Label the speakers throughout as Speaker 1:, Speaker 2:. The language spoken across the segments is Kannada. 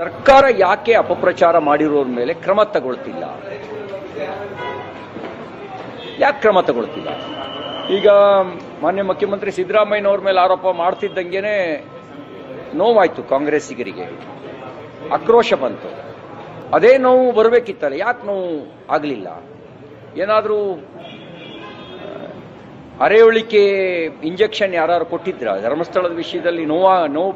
Speaker 1: ಸರ್ಕಾರ ಯಾಕೆ ಅಪಪ್ರಚಾರ ಮಾಡಿರೋರ ಮೇಲೆ ಕ್ರಮ ತಗೊಳ್ತಿಲ್ಲ? ಯಾಕೆ ಕ್ರಮ ತಗೊಳ್ತಿಲ್ಲ? ಈಗ ಮಾನ್ಯ ಮುಖ್ಯಮಂತ್ರಿ ಸಿದ್ದರಾಮಯ್ಯನವ್ರ ಮೇಲೆ ಆರೋಪ ಮಾಡ್ತಿದ್ದಂಗೆನೆ ನೋವಾಯ್ತು ಕಾಂಗ್ರೆಸ್ಸಿಗರಿಗೆ. ಆಕ್ರೋಶ ಬಂತು. ಅದೇ ನೋವು ಬರಬೇಕಿತ್ತಲ್ಲ, ಯಾಕೆ ನೋವು ಆಗಲಿಲ್ಲ? ಏನಾದರೂ ಅರೆಯುಳಿಕೆ ಇಂಜೆಕ್ಷನ್ ಯಾರು ಕೊಟ್ಟಿದ್ರ? ಧರ್ಮಸ್ಥಳದ ವಿಷಯದಲ್ಲಿ ನೋವು ನೋವು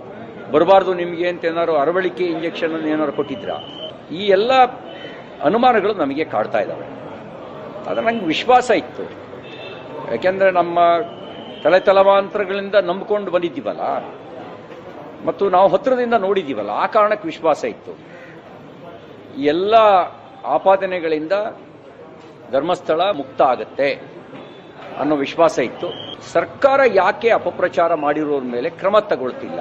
Speaker 1: ಬರಬಾರ್ದು ನಿಮಗೆ ಅಂತ ಏನಾದ್ರು ಅರವಳಿಕೆ ಇಂಜೆಕ್ಷನ್ ಏನಾದ್ರು ಕೊಟ್ಟಿದ್ರ? ಈ ಎಲ್ಲ ಅನುಮಾನಗಳು ನಮಗೆ ಕಾಡ್ತಾ ಇದ್ದಾವೆ ಆದರೆ ನಂಗೆ ವಿಶ್ವಾಸ ಇತ್ತು. ಯಾಕೆಂದರೆ ನಮ್ಮ ತಲೆ ತಲವಾಂತರಗಳಿಂದ ನಂಬಿಕೊಂಡು ಬಂದಿದ್ದೀವಲ್ಲ, ಮತ್ತು ನಾವು ಹತ್ತಿರದಿಂದ ನೋಡಿದ್ದೀವಲ್ಲ, ಆ ಕಾರಣಕ್ಕೆ ವಿಶ್ವಾಸ ಇತ್ತು. ಎಲ್ಲ ಆಪಾದನೆಗಳಿಂದ ಧರ್ಮಸ್ಥಳ ಮುಕ್ತ ಆಗತ್ತೆ. ಅನ್ನೋ ವಿಶ್ವಾಸ ಇತ್ತು. ಸರ್ಕಾರ ಯಾಕೆ ಅಪಪ್ರಚಾರ ಮಾಡಿರೋರ ಮೇಲೆ ಕ್ರಮ ತಗೊಳ್ತಿಲ್ಲ?